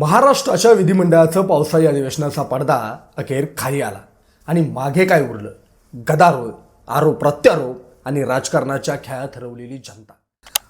महाराष्ट्राच्या विधिमंडळाचं पावसाळी अधिवेशनाचा पडदा अखेर खाली आला आणि मागे काय उरलं? गदारोळ आरोप प्रत्यारोप आणि राजकारणाच्या खेळात हरवलेली जनता.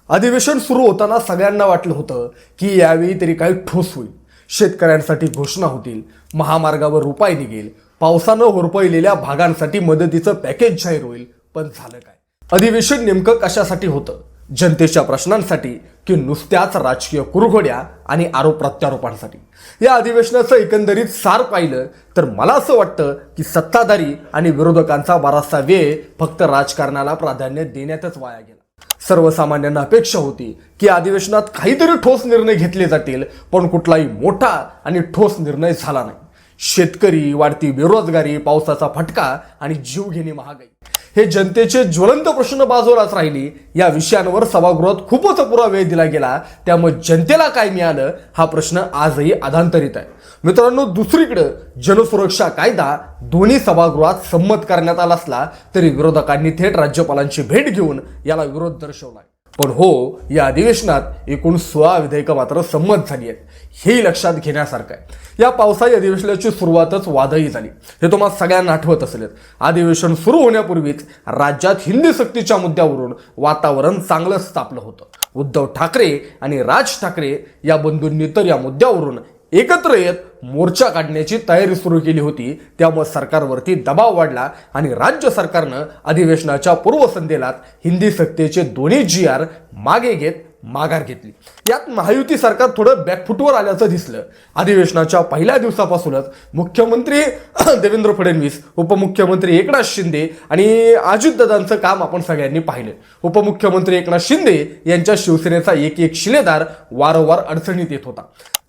अधिवेशन सुरू होताना सगळ्यांना वाटलं होतं की यावेळी तरी काही ठोस होईल. शेतकऱ्यांसाठी घोषणा होतील महामार्गावर उपाय निघेल पावसानं होरपळलेल्या भागांसाठी मदतीचं पॅकेज जाहीर होईल. पण झालं काय? अधिवेशन नेमकं कशासाठी होतं? जनतेच्या प्रश्नांसाठी की नुसत्याच राजकीय कुरघोड्या आणि आरोप प्रत्यारोपांसाठी. या अधिवेशनाचं एकंदरीत सार पाहिलं तर मला असं वाटतं की सत्ताधारी आणि विरोधकांचा बराचसा वेळ फक्त राजकारणाला प्राधान्य देण्यातच वाया गेला. सर्वसामान्यांना अपेक्षा होती की अधिवेशनात काहीतरी ठोस निर्णय घेतले जातील पण कुठलाही मोठा आणि ठोस निर्णय झाला नाही. शेतकरी वाढती बेरोजगारी पावसाचा फटका आणि जीवघेणी महागाई. हे जनतेचे ज्वलंत प्रश्न बाजूलाच राहिली. या विषयांवर सभागृहात खूपच पुरा वेळ दिला गेला. त्यामुळे जनतेला काय मिळालं? हा प्रश्न आजही आधांतरित आहे. मित्रांनो दुसरीकडं जनसुरक्षा कायदा दोन्ही सभागृहात संमत करण्यात आला असला तरी विरोधकांनी थेट राज्यपालांची भेट घेऊन याला विरोध दर्शवला पण हो या अधिवेशनात एकूण सोळा विधेयकं मात्र संमत झाली आहेत. हेही लक्षात घेण्यासारखं आहे. या पावसाळी अधिवेशनाची सुरुवातच वादळी झाली. हे तुम्हाला सगळ्यांना आठवत असेल. अधिवेशन सुरू होण्यापूर्वीच राज्यात हिंदी सक्तीच्या मुद्द्यावरून वातावरण चांगलंच तापलं होतं. उद्धव ठाकरे आणि राज ठाकरे या बंधूंनी तर या मुद्द्यावरून एकत्र येत मोर्चा काढण्याची तयारी सुरू केली होती. त्यामुळे सरकारवरती दबाव वाढला आणि राज्य सरकारनं अधिवेशनाच्या पूर्वसंध्येलाच हिंदी सत्तेचे दोन्ही जी आर मागे घेत माघार घेतली. यात महायुती सरकार थोडं बॅकफुटवर आल्याचं दिसलं. अधिवेशनाच्या पहिल्या दिवसापासूनच मुख्यमंत्री देवेंद्र फडणवीस उपमुख्यमंत्री एकनाथ शिंदे आणि अजितदादांचं काम आपण सगळ्यांनी पाहिलं. उपमुख्यमंत्री एकनाथ शिंदे यांच्या शिवसेनेचा एक एक शिलेदार वारंवार अडचणीत येत होता.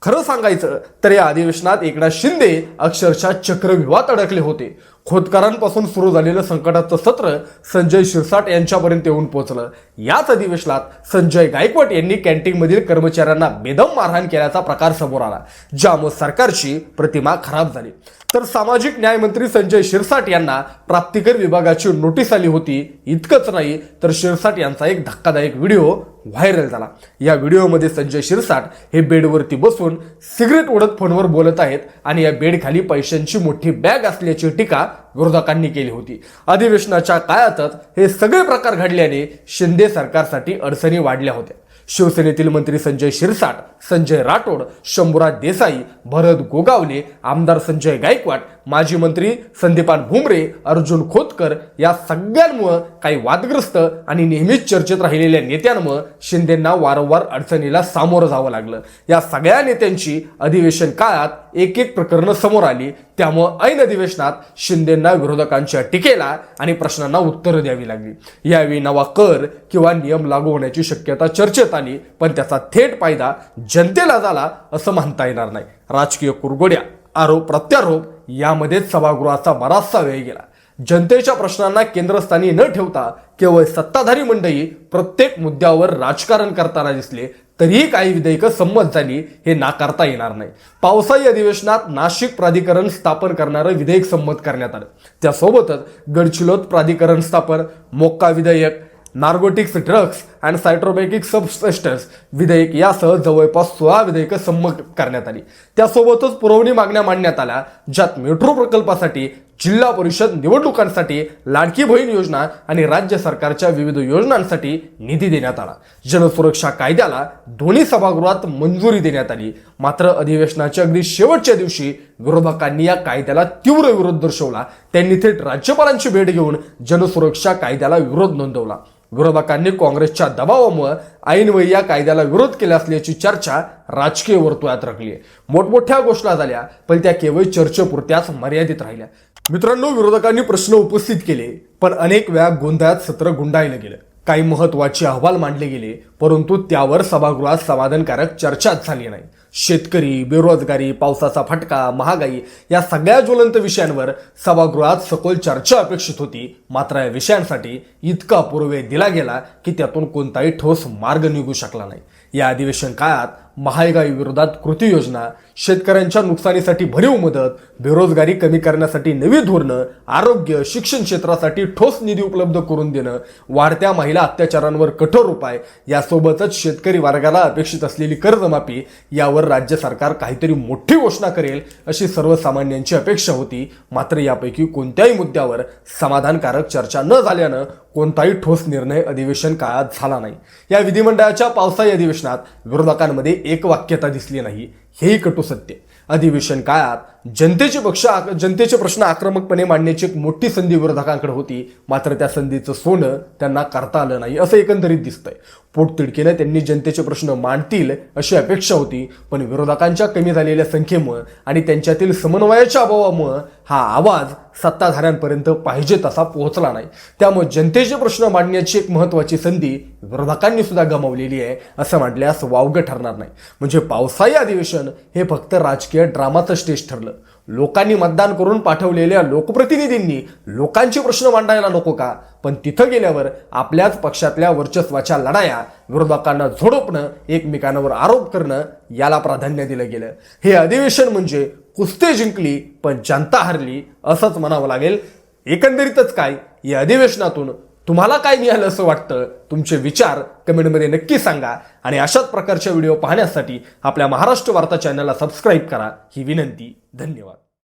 खरं सांगायचं तर या अधिवेशनात एकनाथ शिंदे अक्षरशः चक्रव्यूहात अडकले होते. खोदकारांपासून सुरू झालेलं संकटाचं सत्र संजय शिरसाट यांच्यापर्यंत येऊन पोहोचलं. याच अधिवेशनात संजय गायकवाड यांनी कॅन्टीनमधील कर्मचाऱ्यांना बेदम मारहाण केल्याचा प्रकार समोर आला ज्यामुळे सरकारची प्रतिमा खराब झाली. तर सामाजिक न्याय मंत्री संजय शिरसाट यांना प्राप्तिकर विभागाची नोटीस आली होती इतकंच नाही तर शिरसाट यांचा एक धक्कादायक व्हिडिओ व्हायरल झाला. या व्हिडिओमध्ये संजय शिरसाट हे बेडवरती बसून सिगरेट ओढत फोनवर बोलत आहेत आणि या बेडखाली पैशांची मोठी बॅग असल्याची टीका विरोधकांनी केली होती. अधिवेशनाच्या काळातच हे सगळे प्रकार घडल्याने शिंदे सरकारसाठी अडचणी वाढल्या होत्या. शिवसेनेतील मंत्री संजय शिरसाट संजय राठोड शंभूराज देसाई भरत गोगावले आमदार संजय गायकवाड माजी मंत्री संदीपान भुमरे अर्जुन खोतकर या सगळ्यांमुळं काही वादग्रस्त आणि नेहमीच चर्चेत राहिलेल्या नेत्यांमुळं शिंदेंना वारंवार अडचणीला सामोरं जावं लागलं. या सगळ्या नेत्यांची अधिवेशन काळात एक एक प्रकरणं समोर आली. त्यामुळं ऐन अधिवेशनात शिंदेंना विरोधकांच्या टीकेला आणि प्रश्नांना उत्तरं द्यावी लागली. यावेळी नवा कर किंवा नियम लागू होण्याची शक्यता चर्चेत आली पण त्याचा थेट फायदा जनतेला झाला असं म्हणता येणार नाही. राजकीय कुरगोड्या. आरोप प्रत्यारोप यामध्येच सभागृहाचा बराचसा वेळ गेला. जनतेच्या प्रश्नांना केंद्रस्थानी न ठेवता केवळ सत्ताधारी मंडळी प्रत्येक मुद्द्यावर राजकारण करताना दिसले तरीही काही विधेयकं संमत झाली हे नाकारता येणार नाही. पावसाळी अधिवेशनात नाशिक प्राधिकरण स्थापन करणारं विधेयक संमत करण्यात आलं. त्यासोबतच गडचिलोत प्राधिकरण स्थापन मोक्का विधेयक narcotics drugs and psychotropic substance विधेयक यासह जवळपास सोळा विधेयकं संमत करण्यात आली. त्यासोबतच पुरवणी मागण्या मांडण्यात आल्या ज्यात मेट्रो प्रकल्पासाठी जिल्हा परिषद निवडणुकांसाठी लाडकी बहीण योजना आणि राज्य सरकारच्या विविध योजनांसाठी निधी देण्यात आला. जनसुरक्षा कायद्याला दोन्ही सभागृहात मंजुरी देण्यात आली. मात्र अधिवेशनाच्या अगदी शेवटच्या दिवशी विरोधकांनी या कायद्याला तीव्र विरोध दर्शवला. त्यांनी थेट राज्यपालांची भेट घेऊन जनसुरक्षा कायद्याला विरोध नोंदवला. विरोधकांनी काँग्रेसच्या दबावामुळे ऐनवेळी या कायद्याला विरोध केला असल्याची चर्चा राजकीय वर्तुळात रंगली मोठमोठ्या घोषणा झाल्या पण त्या केवळ चर्चेपुरत्याच मर्यादित राहिल्या. मित्रांनो विरोधकांनी प्रश्न उपस्थित केले पण अनेक वेळा गोंधळात सत्र गुंडाळलं गेलं. काही महत्त्वाचे अहवाल मांडले गेले परंतु त्यावर सभागृहात समाधानकारक चर्चाच झाली नाही. शेतकरी बेरोजगारी पावसाचा फटका महागाई या सगळ्या ज्वलंत विषयांवर सभागृहात सखोल चर्चा अपेक्षित होती. मात्र या विषयांसाठी इतका पूर्वे दिला गेला की त्यातून कोणताही ठोस मार्ग निघू शकला नाही. या अधिवेशन काळात महागाई विरोधात कृती योजना शेतकऱ्यांच्या नुकसानीसाठी भरीव मदत बेरोजगारी कमी करण्यासाठी नवी धोरणं आरोग्य शिक्षण क्षेत्रासाठी ठोस निधी उपलब्ध करून देणं वाढत्या महिला अत्याचारांवर कठोर उपाय यासोबतच शेतकरी वर्गाला अपेक्षित असलेली कर्जमाफी यावर राज्य सरकार काहीतरी मोठी घोषणा करेल अशी सर्वसामान्यांची अपेक्षा होती. मात्र यापैकी कोणत्याही मुद्द्यावर समाधानकारक चर्चा न झाल्यानं कोणताही ठोस निर्णय अधिवेशन काळात झाला नाही. या विधिमंडळाच्या पावसाळी अधिवेशनात विरोधकांमध्ये एक वाक्यता दिसली नाही हेही कटू सत्य अधिवेशन काळात जनतेचे पक्ष जनतेचे प्रश्न आक्रमकपणे मांडण्याची एक मोठी संधी विरोधकांकडे होती. मात्र त्या संधीचं सोनं त्यांना करता आलं नाही असं एकंदरीत दिसतंय. पोटतिडकीनं त्यांनी जनतेचे प्रश्न मांडतील अशी अपेक्षा होती पण विरोधकांच्या कमी झालेल्या संख्येमुळं आणि त्यांच्यातील समन्वयाच्या अभावामुळं हा आवाज सत्ताधाऱ्यांपर्यंत पाहिजे तसा पोहोचला नाही. त्यामुळे जनतेचे प्रश्न मांडण्याची एक महत्वाची संधी विरोधकांनी सुद्धा गमावलेली आहे असं म्हटल्यास वावगं ठरणार नाही. म्हणजे पावसाळी अधिवेशन हे फक्त राजकीय राजकीय ड्रामाचं स्टेज ठरलं. लोकांनी मतदान करून पाठवलेल्या लोकप्रतिनिधींनी लोकांचे प्रश्न मांडायला नको का? पण तिथं गेल्यावर आपल्याच पक्षातल्या वर्चस्वाच्या लढाया विरोधकांना झोडपणं एकमेकांवर आरोप करणं याला प्राधान्य दिलं गेलं. हे अधिवेशन म्हणजे कुस्ती जिंकली पण जनता हरली असंच म्हणावं लागेल. एकंदरीतच काय? या अधिवेशनातून तुम्हाला काय मिळालं असं वाटतं? तुमचे विचार कमेंटमध्ये नक्की सांगा. आणि अशाच प्रकारच्या व्हिडिओ पाहण्यासाठी आपल्या महाराष्ट्र वार्ता चॅनलला सबस्क्राईब करा. ही विनंती. धन्यवाद.